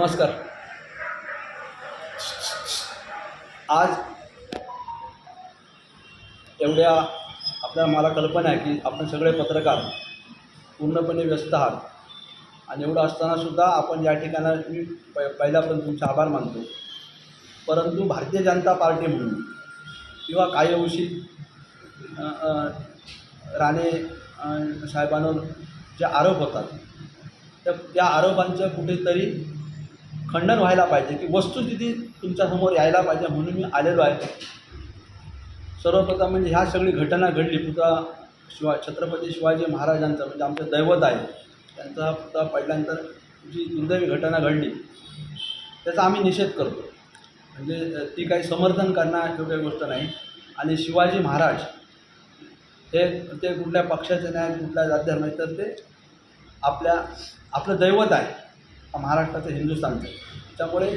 नमस्कार. आज एवढ्या आपल्या मला कल्पना आहे की आपण सगळे पत्रकार पूर्णपणे व्यस्त आहात. आणि एवढं असतानासुद्धा आपण या ठिकाणा मी प पहिला पण तुमचे आभार मानतो. परंतु भारतीय जनता पार्टी म्हणून किंवा काही अंशी राणे साहेबांवर जे आरोप होतात तर त्या आरोपांचं कुठेतरी खंडन व्हायला पाहिजे की वस्तुस्थिती तुमच्यासमोर यायला पाहिजे म्हणून मी आलेलो आहे. सर्वप्रथम म्हणजे ह्या सगळी घटना घडली. पुता शिवा छत्रपती शिवाजी महाराजांचं म्हणजे आमचं दैवत आहे. त्यांचा पुता पुतळा पडल्यानंतर जी दुर्दैवी घटना घडली त्याचा आम्ही निषेध करतो. म्हणजे ती काही समर्थन करण्यायोग्य गोष्ट नाही. आणि शिवाजी महाराज हे ते कुठल्या पक्षाचे नाही कुठल्या जातीधर्म नाही तर ते आपल्या आपलं दैवत आहे. महाराष्ट्राचं हिंदुस्थानचं त्यामुळे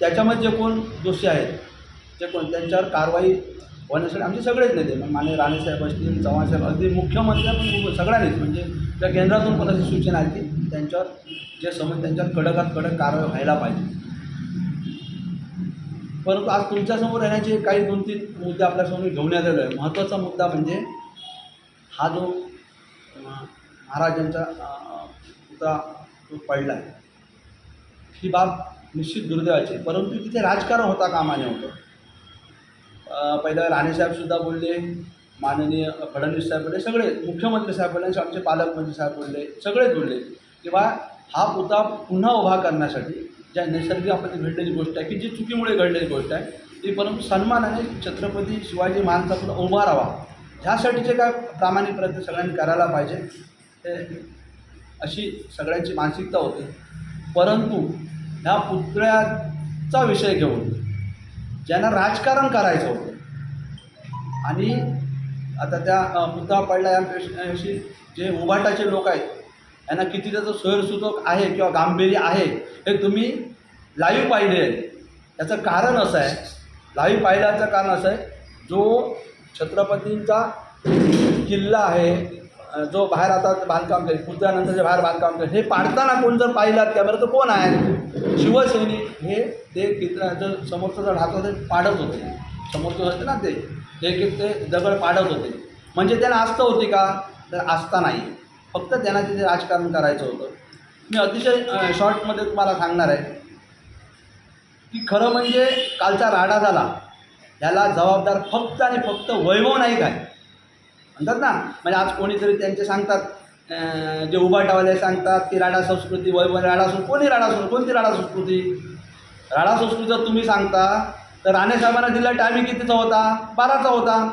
त्याच्यामध्ये जे कोण दोषी आहेत जे कोण त्यांच्यावर कारवाई होण्यासाठी आमचे सगळेच नेते मग माने राणेसाहेब असतील चव्हाणसाहेब अगदी मुख्यमंत्री सगळ्यांनीच म्हणजे त्या केंद्रातून पण अशी सूचना आहे की त्यांच्यावर जे समज त्यांच्यावर कडकात कडक कारवाई व्हायला पाहिजे. परंतु आज तुमच्यासमोर येण्याचे काही दोन तीन मुद्दे आपल्यासमोर घेऊन आलेलो आहे. महत्त्वाचा मुद्दा म्हणजे हा जो महाराजांचा अं, तो जो पडला आहे ही बाब निश्चित दुर्दैवाची परंतु तिथे राजकारण होता कामाने होतं. पहिल्या पहिलं राणेसाहेबसुद्धा बोलले माननीय फडणवीस साहेब बोलले सगळे मुख्यमंत्री साहेब बोलले आमचे पालकमंत्री साहेब बोलले सगळेच बोलले किंवा हा पुतळा पुन्हा उभा करण्यासाठी ज्या नैसर्गिक आपल्याला घडलेली गोष्ट आहे की जी चुकीमुळे घडलेली गोष्ट आहे ती परंतु सन्मानाने छत्रपती शिवाजी महाराजांचा पुन्हा उभा राहावा. ह्यासाठीचे काय प्रामाणिक प्रयत्न सगळ्यांनी करायला पाहिजे अशी सगळ्यांची मानसिकता होती. परंतु ह्या पुतळ्याचा विषय घेऊन ज्यांना राजकारण करायचं होतं आणि आता त्या अ, पुतळा पडला यापेक्षाशी जे उभाटाचे लोक आहेत यांना किती त्याचं सोयरसूचक आहे किंवा गांभीर्य आहे हे तुम्ही लाईव्ह पाहिले आहे. याचं कारण असं आहे लाईव्ह पाहिल्याचं कारण असं आहे जो छत्रपतींचा किल्ला आहे जो बाहेर आता बांधकाम केलं पुतळ्यानंतर जे बाहेर बांधकाम करेल हे पाडताना कोण जर पाहिलात कॅमेरा तर कोण आहे? शिवसैनिक. हे ते किल्ल्याचं समोरचं जर हात होते पाडत होते. समोरचं होते ना ते. ते की ते दगड पाडत होते. म्हणजे त्यांना आस्था होती का? तर आस्था नाही. फक्त त्यांना तिथे राजकारण करायचं होतं. मी अतिशय शॉर्टमध्ये तुम्हाला सांगणार आहे की खरं म्हणजे कालचा राडा झाला. याला जबाबदार फक्त आणि फक्त वैभव नाही काय म्हणतात ना म्हणजे आज कोणीतरी त्यांचे सांगतात जे उभाटावाले सांगतात की राडा संस्कृती वैभव राडा संस्कृती कोणी राडा संस्कृती कोणती राडा संस्कृती? राडा संस्कृती जर तुम्ही सांगता तर राणेसाहेबांना दिला टायमिंग कितीचा होता? बाराचा होता.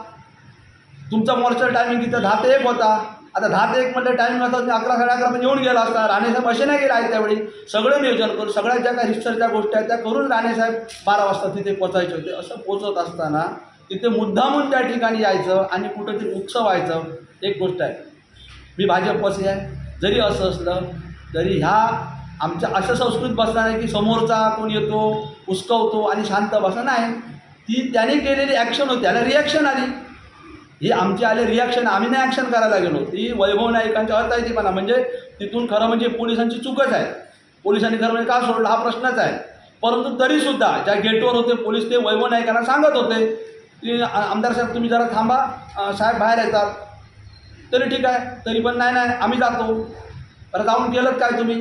तुमचा मोर्चा टायमिंग किती? दहा ते एक होता. आता दहा ते एक म्हणजे टायमिंग असता अकरा साडे अकरा येऊन गेला असता. राणेसाहेब असे नाही गेले आहेत त्यावेळी सगळं नियोजन करून सगळ्या ज्या काही हिस्टरच्या गोष्टी आहेत त्या करून राणेसाहेब बारा वाजता तिथे पोचायचे होते. असं पोचत असताना तिथे मुद्दामून त्या ठिकाणी यायचं आणि कुठं ते उत्सव व्हायचं एक गोष्ट आहे. मी भाजपपाशी आहे. जरी असं असलं तरी ह्या आमच्या अशा संस्कृत बसणार आहे की समोरचा कोण येतो उस्कवतो आणि शांत बसणार नाही. ती त्याने केलेली ॲक्शन होती. त्याला रिॲक्शन आली. ही आमची आले रिॲक्शन आम्ही नाही ॲक्शन करायला गेलो. ती वैभव ती अर्थायतीपणा. म्हणजे तिथून खरं म्हणजे पोलिसांची चूकच आहे. पोलिसांनी खरं म्हणजे का सोडलं? हा प्रश्नच आहे. परंतु तरीसुद्धा ज्या गेटवर होते पोलीस ते वैभव नायकांना सांगत होते. की आमदार साहेब तुम्ही जरा थांबा. साहेब बाहेर येतात. तरी ठीक आहे तरी पण नाही नाही आम्ही जातो. बरं जाऊन केलं काय तुम्ही?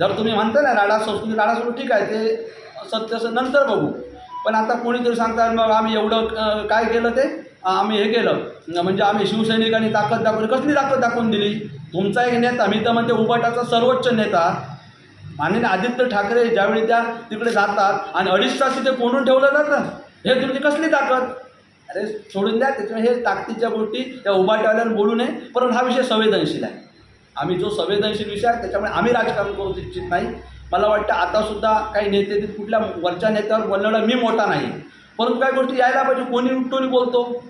जर तुम्ही म्हणता ना राडा संस्कृती राडा सोडून ठीक आहे ते सत्य नंतर बघू. पण आता कोणीतरी सांगतात मग आम्ही एवढं काय केलं ते? आम्ही हे केलं. म्हणजे आम्ही शिवसैनिकांनी ताकद दाखवली कसली ताकद दाखवून दिली? तुमचा एक नेता मी तर म्हणते उबाटाचा सर्वोच्च नेता. माननीय आदित्य ठाकरे ज्यावेळी त्या तिकडे जातात आणि अडीच तास तिथे कोंडून ठेवलं जातं. हे तुमची कसली ताकद? अरे सोडून द्या त्याच्यामुळे हे ताकदीच्या गोष्टी त्या उभाट्यावाल्यानं बोलू नये परंतु हा विषय संवेदनशील आहे. आम्ही जो संवेदनशील विषय आहे त्याच्यामुळे आम्ही राजकारण करू इच्छित नाही. मला वाटतं आतासुद्धा काही नेते कुठल्या वरच्या नेत्यावर बोलणारा मी मोठा नाही. परंतु काही गोष्टी यायला पाहिजे कोणी उठून बोलतो?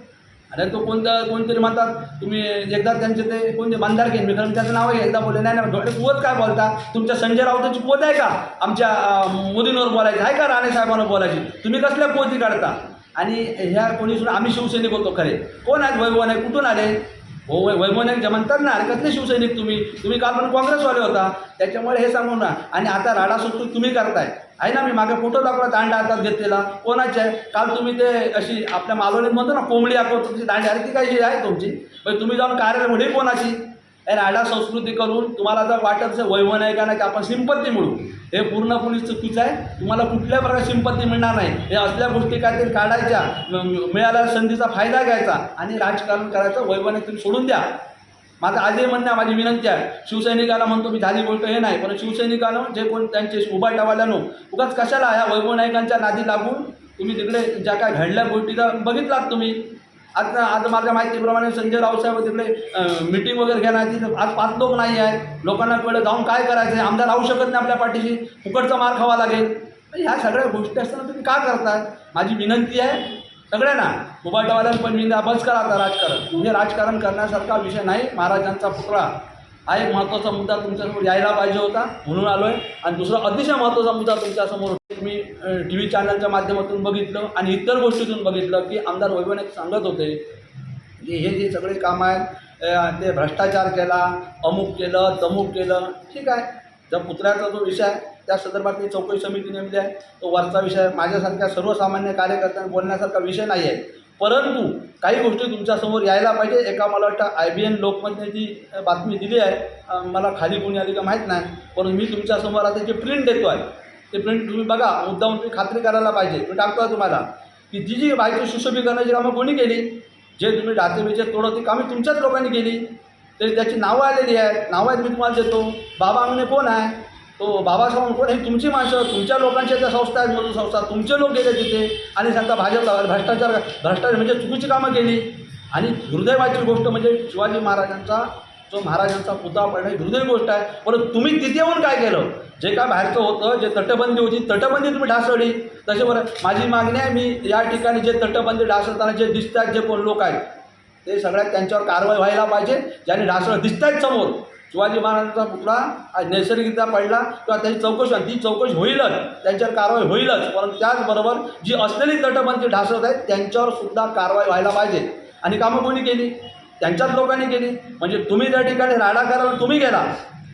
अरे तो कोणता कोणतरी म्हणतात तुम्ही एकदा त्यांचे ते कोणते मंदार घेईन. मी कारण त्याचं नाव एकदा बोलले. नाही नाही डोळे कुवत काय बोलता? तुमच्या संजय राऊताची पोत आहे का? आमच्या मोदींवर बोलायची. आहे का राणे साहेबांवर बोलायची? तुम्ही कसल्या पोती काढता? आणि ह्या कोणी सुद्धा आम्ही शिवसैनिक होतो खरे. कोण आहेत वैभव नाही कुठून आले? हो वै वैमोनिक जे म्हणतात ना अरे कसले शिवसैनिक तुम्ही? तुम्ही काल पण काँग्रेसवाले होता. त्याच्यामुळे हे सांगू ना आणि आता राडा सुटू तुम्ही करताय. आहे ना मी मागे फोटो दाखवला दांडा हातात घेतलेला. कोणाचे? आहे काल तुम्ही ते अशी आपल्या मालवणीत म्हणतो ना कोंबडी आखो तुमची दांडी. अरे ती काही आहे तुमची? म्हणजे तुम्ही जाऊन कार्यालय कोणाची? हे राडा संस्कृती करून तुम्हाला जर वाटत असेल वैभव आहे का नाही की आपण सिंपत्ती मिळू हे पूर्णपणे चुकीचं आहे. तुम्हाला कुठल्या प्रकारे सिंपत्ती मिळणार नाही. हे असल्या गोष्टी काहीतरी काढायच्या मिळाल्या संधीचा फायदा घ्यायचा आणि राजकारण करायचं वैभव तुम्ही सोडून द्या. माझं आजही म्हणणं आहे माझी विनंती आहे. शिवसैनिकाला म्हणतो मी झाली गोष्ट हे नाही पण शिवसैनिकानं जे कोण त्यांचे उभा टावाल्यानो उगाच कशाला या वैभव नायकांच्या नादी लागून तुम्ही तिकडे ज्या काय घडल्या गोष्टी बघितलात तुम्ही. आता आज माझ्या माहितीप्रमाणे संजय रावसाहेब तिकडे मिटिंग वगैरे घेण्याची आज पाच लोक नाही आहेत. लोकांना कळलं जाऊन काय करायचं आहे? आमदार राहू शकत नाही आपल्या पाठीशी. फुकटचा मार खावा लागेल. तर ह्या सगळ्या गोष्टी असताना तुम्ही का करताय? माझी विनंती आहे सगळ्यांना. उबाटावाल्यांना पण मी बस करा आता राजकारण. म्हणजे राजकारण करण्यासारखा विषय नाही महाराजांचा पुतळा हा एक महत्त्वाचा मुद्दा तुमच्यासमोर यायला पाहिजे होता म्हणून आलो आहे आणि दुसरा अतिशय महत्त्वाचा मुद्दा तुमच्यासमोर मी टी व्ही चॅनलच्या माध्यमातून बघितलं आणि इतर गोष्टीतून बघितलं की आमदार वैभवने सांगत होते की हे जे सगळे कामं आहेत ते भ्रष्टाचार केला अमुक केलं तमुक केलं ठीक आहे. ज्या पुतळ्याचा जो विषय आहे त्या संदर्भात मी चौकशी समिती नेमली आहे. तो वरचा विषय माझ्यासारख्या सर्वसामान्य कार्यकर्त्यांना बोलण्यासारखा विषय नाही आहे. परंतु काही गोष्टी तुमच्यासमोर यायला पाहिजे. एका मला वाटतं आय बी एन लोकमतने जी बातमी दिली आहे मला खाली कोणी आली का माहीत नाही. परंतु मी तुमच्यासमोर आता जे प्रिंट देतो आहे ते प्रिंट तुम्ही बघा. मुद्दाहून तुम्ही खात्री करायला पाहिजे. मी टाकतो तुम्हाला. की जी जी बायको सुशोभीकरणाची कामं कोणी केली जे तुम्ही डाचेबिचे तोडत ती कामे तुमच्याच लोकांनी केली तरी त्याची नावं आलेली आहेत. नावं आहेत मी तुम्हाला देतो. बाबा अंगणे कोण आहे? तो बाबासाहेब कोण? हे तुमची माणसं तुमच्या लोकांच्या त्या संस्था आहेत मजूर संस्था तुमचे लोक गेले तिथे. आणि सांगता भाजपला भ्रष्टाचार भ्रष्टाचार म्हणजे चुकीची कामं केली. आणि दुर्दैवाची गोष्ट म्हणजे शिवाजी महाराजांचा जो महाराजांचा पुतळा पडणं ही दुर्दैव गोष्ट आहे. परंतु तुम्ही तिथे येऊन काय केलं? जे काय बाहेरचं होतं जे तटबंदी होती तटबंदी तुम्ही ढासळली. तसे बरं माझी मागणी आहे मी या ठिकाणी जे तटबंदी ढासळताना जे दिसतात जे कोण लोक आहेत ते सगळ्यात त्यांच्यावर कारवाई व्हायला पाहिजे ज्यांनी ढासळ दिसत आहेत समोर. शिवाजी महाराजांचा पुतळा आज नैसर्गिकरित्या पडला किंवा त्याची चौकशी ती चौकशी होईलच त्यांच्यावर कारवाई होईलच परंतु त्याचबरोबर जी असलेली तटबंदी ढासळत आहेत त्यांच्यावर सुद्धा कारवाई व्हायला पाहिजे. आणि कामं कोणी केली? त्यांच्याच लोकांनी केली. म्हणजे तुम्ही त्या ठिकाणी राडा करायला तुम्ही गेला.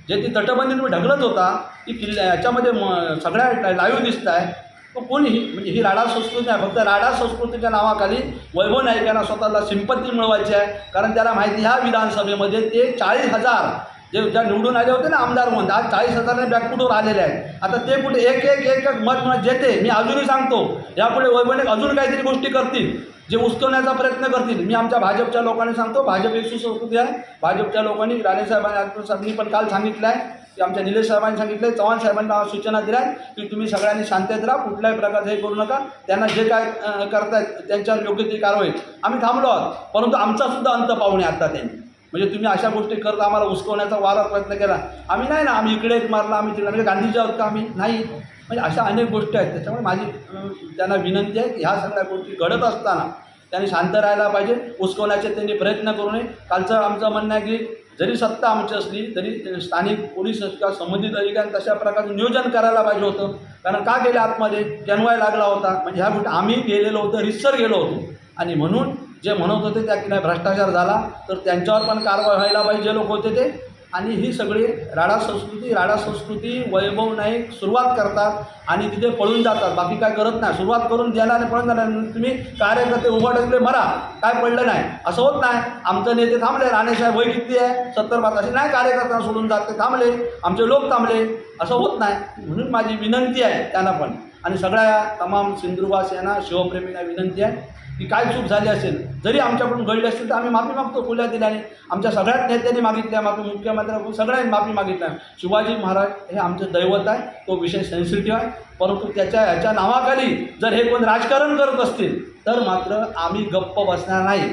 जे ती तटबंदी तुम्ही ढकलत होता ती किल्ल्या याच्यामध्ये म- सगळ्या लाईव्ह दिसत आहे तो कोणी ही म्हणजे ही राडा संस्कृती आहे. फक्त राडा संस्कृतीच्या नावाखाली वैभव नाईकांना स्वतःला सिंपत्ती मिळवायची आहे. कारण त्याला माहिती ह्या विधानसभेमध्ये ते चाळीस हजार जे ज्या निवडून आले होते ना आमदार म्हणून आज चाळीस हजारने बॅकफुटवर आलेले आहेत. आता ते कुठे एक एक एक एक मत जेते मी अजूनही सांगतो यापुढे वैभवने अजून काहीतरी गोष्टी करतील जे उचकवण्याचा प्रयत्न करतील. मी आमच्या भाजपच्या लोकांनी सांगतो भाजप एक सुसंस्कृती आहे. भाजपच्या लोकांनी राणेसाहेबांनी आत्मसाहेबांनी पण काल सांगितलं आहे आमच्या निलेश साहेबांनी सांगितलं चव्हाण साहेबांना सूचना दिल्या आहेत की तुम्ही सगळ्यांनी शांततेत राहा कुठल्याही प्रकारचं हे करू नका. त्यांना जे काय करतायत त्यांच्यावर योग्य ती कारवाई. आम्ही थांबलो आहोत परंतु आमचासुद्धा अंत पाहुणे आता त्यांनी. म्हणजे तुम्ही अशा गोष्टी करत आम्हाला उचकवण्याचा वारा प्रयत्न केला. आम्ही नाही ना आम्ही इकडे एक मारला आम्ही तिकडे म्हणजे गांधीजी आहोत का आम्ही नाही. म्हणजे अशा अनेक गोष्टी आहेत. त्याच्यामुळे माझी त्यांना विनंती आहे की ह्या सगळ्या गोष्टी घडत असताना त्यांनी शांत राहायला पाहिजे उचकवण्याचे त्यांनी प्रयत्न करू नये. कालचं आमचं म्हणणं आहे की जरी सत्ता आमची असली तरी स्थानिक पोलीस किंवा संबंधित अधिकाऱ्यांनी तशा प्रकारचं नियोजन करायला पाहिजे होतं. कारण का गेले आतमध्ये? कॅनवाय लागला होता. म्हणजे ह्या गोष्टी आम्ही गेलेलो होतो रिसर गेलो होतो. आणि म्हणून जे म्हणत होते त्या की नाही भ्रष्टाचार झाला तर त्यांच्यावर पण कारवाई व्हायला पाहिजे लोक होते ते. आणि ही सगळी राडा संस्कृती राडा संस्कृती वैभव नाईक सुरुवात करतात आणि तिथे पळून जातात. बाकी काय करत नाही. सुरुवात करून द्यायला आणि पळून जाणार. तुम्ही कार्यकर्ते उभं टाकले मरा. काय पडलं नाही. असं होत नाही. आमचं नेते थांबले. राणेसाहेब वय किती आहे? सत्तर पाच असे नाही कार्यकर्त्यांना सोडून जात. ते थांबले. आमचे लोक थांबले. असं होत नाही. म्हणून माझी विनंती आहे त्यांना पण. आणि सगळ्या तमाम सिंधुवासियांना शिवप्रेमींना विनंती आहे. की काय चूक झाली असेल जरी आमच्याकडून घडली असेल तर आम्ही माफी मागतो खुल्या दिल्याने आमच्या सगळ्याच नेत्यांनी मागितल्या माफी मुख्यमंत्र्यांकडून सगळ्यांनी माफी मागितल्या. शिवाजी महाराज हे आमचं दैवत आहे तो विषय सेन्सिटिव्ह आहे. परंतु त्याच्या ह्याच्या नावाखाली जर हे कोण राजकारण करत असतील तर मात्र आम्ही गप्प बसणार नाही.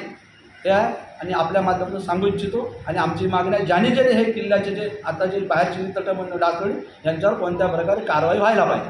हे आहे. आणि आपल्या माध्यमातून सांगू इच्छितो आणि आमची मागणी आहे ज्याने ज्याने हे किल्ल्याचे जे आता जे बाहेरचे तटबंध डाचवली यांच्यावर कोणत्या प्रकारे कारवाई व्हायला पाहिजे.